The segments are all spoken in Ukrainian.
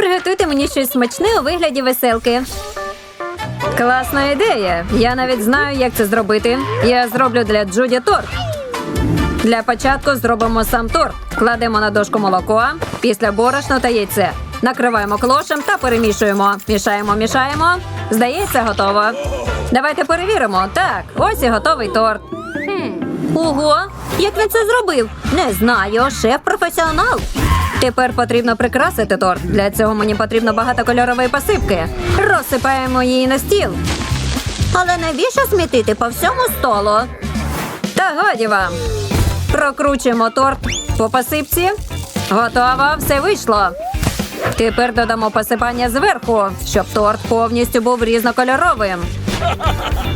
Приготуйте мені щось смачне у вигляді веселки. Класна ідея. Я навіть знаю, як це зробити. Я зроблю для Джуді торт. Для початку зробимо сам торт. Кладемо на дошку молоко, після борошно та яйце. Накриваємо клошем та перемішуємо. Мішаємо, мішаємо. Здається, готово. Давайте перевіримо. Так, ось і готовий торт. Ого, як він це зробив? Не знаю, шеф професіонал. Тепер потрібно прикрасити торт. Для цього мені потрібно багато кольорової посипки. Розсипаємо її на стіл. Але навіщо смітити по всьому столу? Та годі вам. Прокручуємо торт по посипці. Готово, все вийшло. Тепер додамо посипання зверху, щоб торт повністю був різнокольоровим.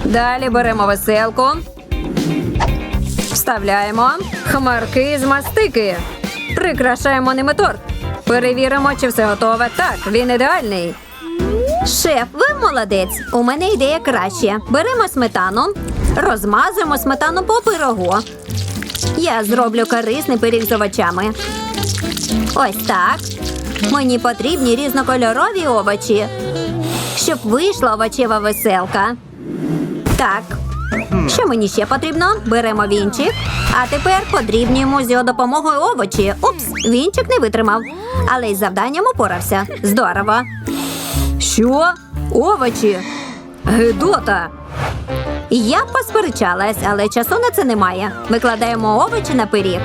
Далі беремо веселку. Вставляємо хмарки з мастики. Прикрашаємо ними торт. Перевіримо, чи все готове. Так, він ідеальний. Шеф, ви молодець. У мене ідея краще. Беремо сметану, розмазуємо сметану по пирогу. Я зроблю корисний пиріг з овочами. Ось так. Мені потрібні різнокольорові овочі, щоб вийшла овочева веселка. Так. Що мені ще потрібно? Беремо вінчик. А тепер подрібнюємо з його допомогою овочі. Упс, вінчик не витримав. Але із завданням упорався. Здорово. Що? Овочі? Гидота. Я посперечалась, але часу на це немає. Викладаємо овочі на пиріг.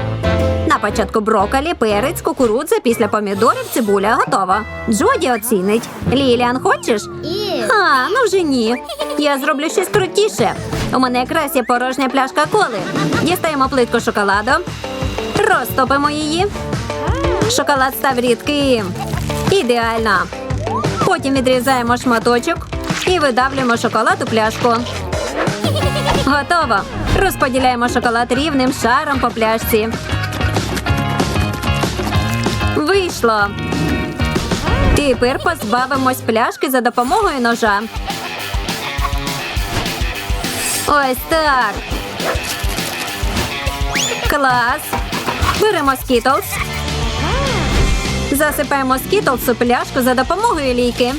На початку брокколі, перець, кукурудза, після помідорів, цибуля готова. Джоді оцінить. Ліліан, хочеш? А, ну вже ні. Я зроблю щось крутіше. У мене якраз є порожня пляшка коли. Дістаємо плитку шоколаду, розтопимо її. Шоколад став рідким. Ідеально. Потім відрізаємо шматочок і видавлюємо шоколад у пляшку. Готово. Розподіляємо шоколад рівним шаром по пляшці. Вийшло. Тепер позбавимось пляшки за допомогою ножа. Ось так. Клас. Беремо скітлс. Засипаємо скітлс у пляшку за допомогою лійки.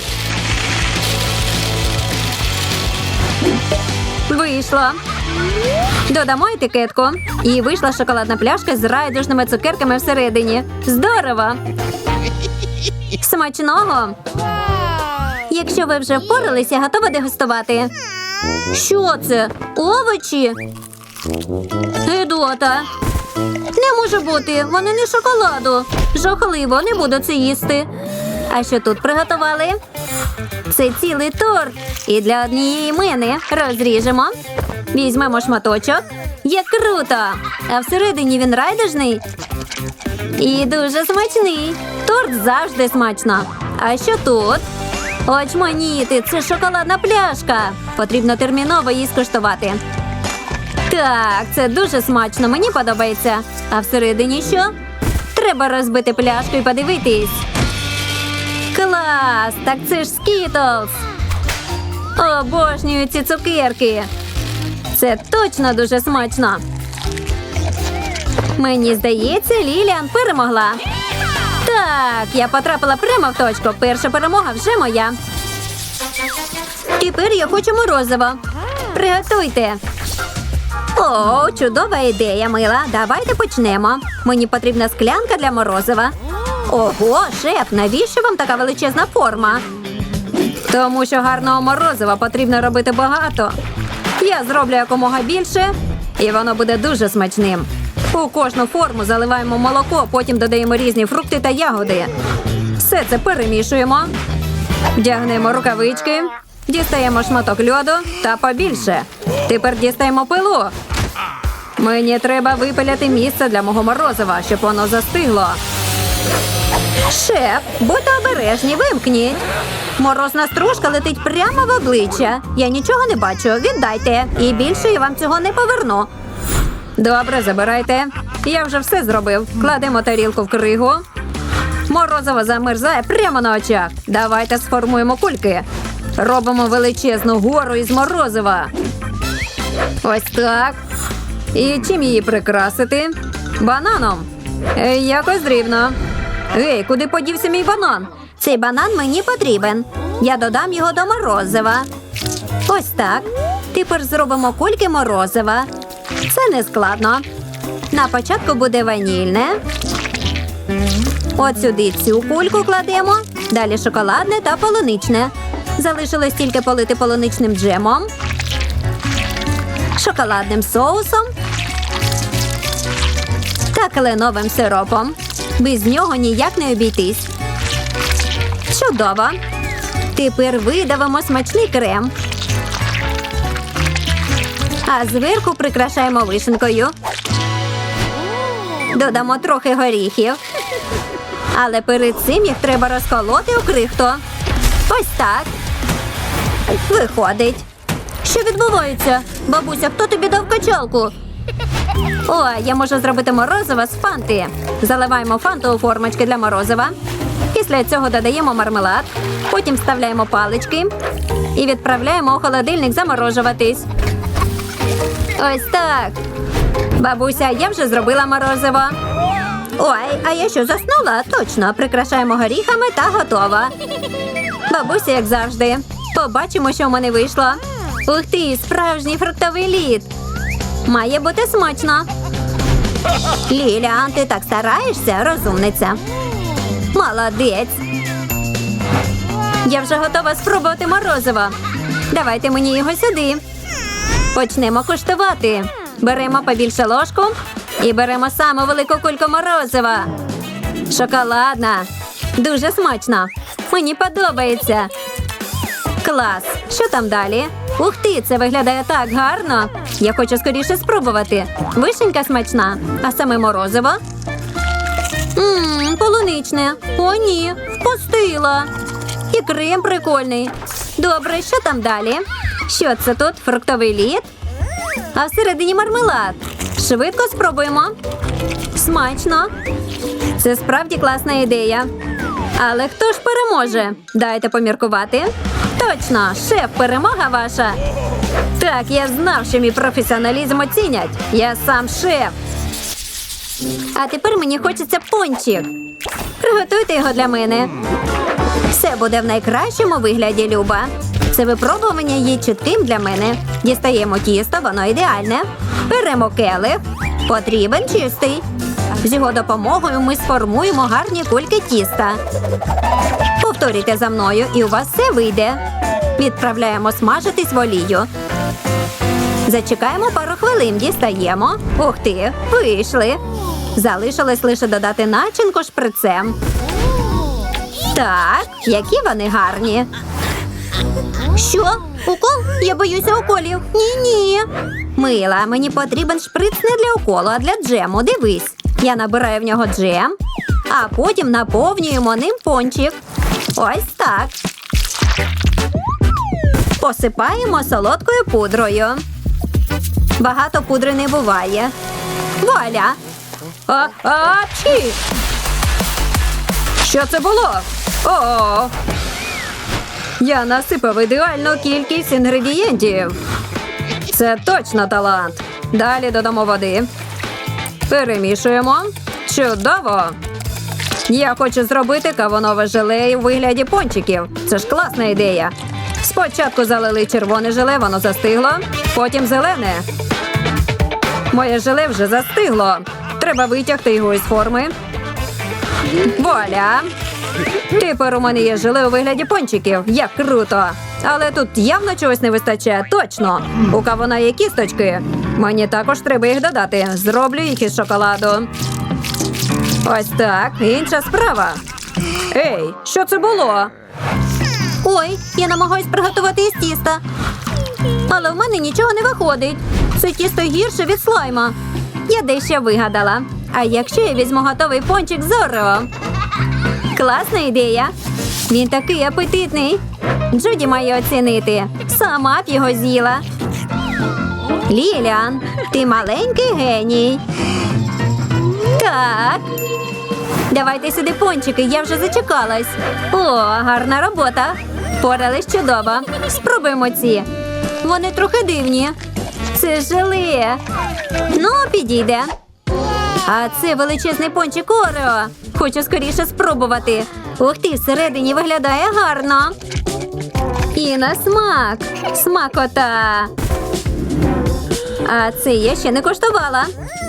Вийшло. Додамо етикетку. І вийшла шоколадна пляшка з райдужними цукерками всередині. Здорово! Смачного! Якщо ви вже впоралися, готова дегустувати. Що це? Овочі? Гидота. Не може бути, вони не шоколаду. Жахливо, не буду це їсти. А що тут приготували? Це цілий торт. І для однієї мене розріжемо. Візьмемо шматочок. Як круто! А всередині він райдужний. І дуже смачний. Торт завжди смачно. А що тут? Очманіти, це шоколадна пляшка. Потрібно терміново її скуштувати. Так, це дуже смачно, мені подобається. А всередині що? Треба розбити пляшку і подивитись. Клас! Так це ж скітлс. Обожнюю ці цукерки. Це точно дуже смачно. Мені здається, Ліліан перемогла. Так, я потрапила прямо в точку. Перша перемога вже моя. Тепер я хочу морозиво. Приготуйте. О, чудова ідея, мила. Давайте почнемо. Мені потрібна склянка для морозива. Ого, шеф, навіщо вам така величезна форма? Тому що гарного морозива потрібно робити багато. Я зроблю якомога більше, і воно буде дуже смачним. У кожну форму заливаємо молоко, потім додаємо різні фрукти та ягоди. Все це перемішуємо. Вдягнемо рукавички, дістаємо шматок льоду та побільше. Тепер дістаємо пилу. Мені треба випиляти місце для мого морозива, щоб воно застигло. Шеф, будьте обережні, вимкніть. Морозна стружка летить прямо в обличчя. Я нічого не бачу. Віддайте. І більше я вам цього не поверну. Добре, забирайте. Я вже все зробив. Кладемо тарілку в кригу. Морозиво замерзає прямо на очах. Давайте сформуємо кульки. Робимо величезну гору із морозива. Ось так. І чим її прикрасити? Бананом. Е, Якось дрібно. Ей, куди подівся мій банан? Цей банан мені потрібен. Я додам його до морозива. Ось так. Тепер зробимо кульки морозива. Це не складно. На початку буде ванільне. От сюди цю кульку кладемо. Далі шоколадне та полуничне. Залишилось тільки полити полуничним джемом, шоколадним соусом та кленовим сиропом. Без нього ніяк не обійтись. Чудово. Тепер видавимо смачний крем. А зверху прикрашаємо вишенкою. Додамо трохи горіхів. Але перед цим їх треба розколоти у крихту. Ось так. Виходить. Що відбувається? Бабуся, хто тобі дав качалку? О, я можу зробити морозиво з фанти. Заливаємо фанту у формочки для морозива. Після цього додаємо мармелад, потім вставляємо палички і відправляємо у холодильник заморожуватись. Ось так. Бабуся, я вже зробила морозиво. Ой, а я що заснула? Точно, прикрашаємо горіхами та готова. Бабуся, як завжди. Побачимо, що в мене вийшло. Ух ти, справжній фруктовий лід. Має бути смачно. Ліля, ти так стараєшся, розумниця. Молодець. Я вже готова спробувати морозиво. Давайте мені його сюди. Почнемо куштувати. Беремо побільше ложку і беремо саму велику кульку морозива. Шоколадна. Дуже смачно. Мені подобається. Клас. Що там далі? Ух ти, це виглядає так гарно. Я хочу скоріше спробувати. Вишенька смачна, а саме морозиво. Ммм, полуничне. О, ні, впустила. І крем прикольний. Добре, що там далі? Що це тут? Фруктовий лід? А всередині мармелад. Швидко спробуємо. Смачно. Це справді класна ідея. Але хто ж переможе? Дайте поміркувати. Точно, шеф, перемога ваша. Так, я знав, що мій професіоналізм оцінять. Я сам шеф. А тепер мені хочеться пончик. Приготуйте його для мене. Все буде в найкращому вигляді, Люба. Це випробування є чітким для мене. Дістаємо тісто, воно ідеальне. Беремо келих. Потрібен чистий. З його допомогою ми сформуємо гарні кульки тіста. Повторюйте за мною, і у вас все вийде. Відправляємо смажитись в олію. Зачекаємо пару хвилин, дістаємо. Ух ти, вийшли. Залишилось лише додати начинку шприцем. Так, які вони гарні. Що? Укол? Я боюся уколів. Ні-ні. Мила, мені потрібен шприц не для уколу, а для джему. Дивись. Я набираю в нього джем, а потім наповнюємо ним пончик. Ось так. Посипаємо солодкою пудрою. Багато пудри не буває. Вуаля! А, апчі! Що це було? О! Я насипав ідеальну кількість інгредієнтів. Це точно талант. Далі додамо води. Перемішуємо. Чудово! Я хочу зробити кавунове желе у вигляді пончиків. Це ж класна ідея. Спочатку залили червоне желе, воно застигло, потім зелене. Моє желе вже застигло. Треба витягти його із форми. Вуаля! Тепер у мене є желе у вигляді пончиків. Як круто! Але тут явно чогось не вистачає. Точно. У кавуна є кісточки. Мені також треба їх додати. Зроблю їх із шоколаду. Ось так. Інша справа. Ей, що це було? Ой, я намагаюсь приготувати із тіста. Але в мене нічого не виходить. Це тісто гірше від слайма. Я дещо вигадала. А якщо я візьму готовий пончик з Орео? Класна ідея. Він такий апетитний. Джуді має оцінити. Сама б його з'їла. Ліліан, ти маленький геній. Так. Давайте сюди пончики, я вже зачекалась. О, гарна робота. Порались чудово. Спробуємо ці. Вони трохи дивні. Це желе. Ну, підійде. А це величезний пончик Орео. Хочу скоріше спробувати. Ух ти, всередині виглядає гарно. І на смак. Смакота. А це я ще не коштувала.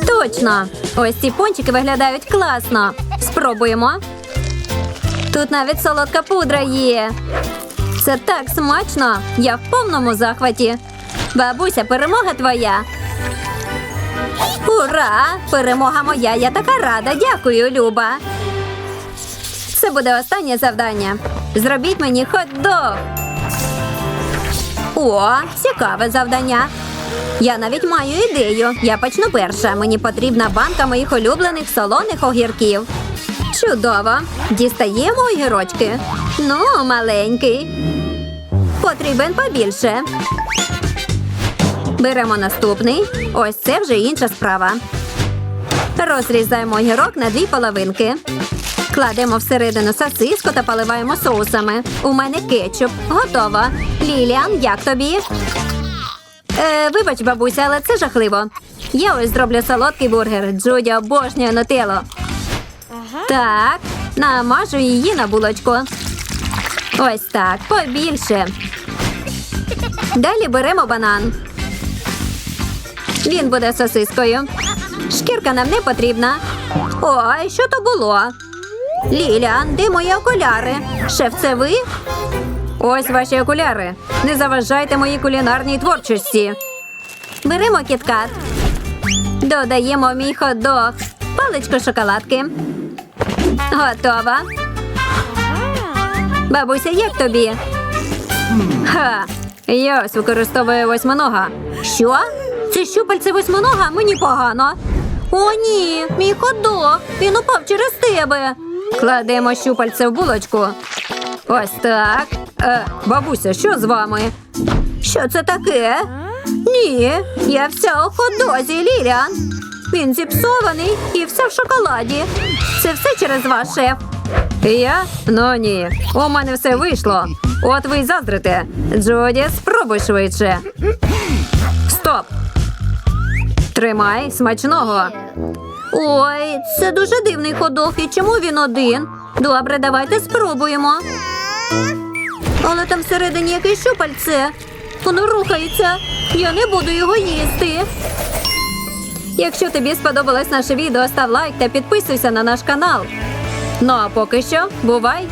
Точно. Ось ці пончики виглядають класно. Спробуємо. Тут навіть солодка пудра є. Це так смачно. Я в повному захваті. Бабуся, перемога твоя. Ура! Перемога моя! Я така рада. Дякую, Люба. Це буде останнє завдання. Зробіть мені хот-дог. О, цікаве завдання. Я навіть маю ідею. Я почну перша. Мені потрібна банка моїх улюблених солоних огірків. Чудово. Дістаємо огірочки. Ну, маленький. Потрібен побільше. Беремо наступний. Ось це вже інша справа. Розрізаємо огірок на дві половинки. Кладемо всередину сосиску та поливаємо соусами. У мене кетчуп. Готово. Ліліан, як тобі? Е, вибач, бабуся, але це жахливо. Я ось зроблю солодкий бургер. Джуді обожнює нутелло. Так, намажу її на булочку. Ось так, побільше. Далі беремо банан. Він буде сосискою. Шкірка нам не потрібна. Ой, що то було? Ліліан, де мої окуляри? Шеф, це ви? Ось ваші окуляри. Не заважайте моїй кулінарній творчості. Беремо кіткат. Додаємо мій хот-дог. Паличку шоколадки. Готова. Бабуся, як тобі? Ха! Я ось використовую восьминога. Що? Це щупальце восьминога? Мені погано. О, ні, мій ходок. Він упав через тебе. Кладемо щупальце в булочку. Ось так. Е, бабуся, що з вами? Що це таке? Ні, я вся у ходозі, Ліліан. Він зіпсований і все в шоколаді. Це все через вас, шеф. Я? Ну ні. У мене все вийшло. От ви й заздрите. Джоді, спробуй швидше. Стоп. Тримай смачного. Ой, це дуже дивний ходок. І чому він один? Добре, давайте спробуємо. Але там всередині якесь щупальце. Воно рухається. Я не буду його їсти. Якщо тобі сподобалось наше відео, став лайк та підписуйся на наш канал. Ну а поки що, бувай!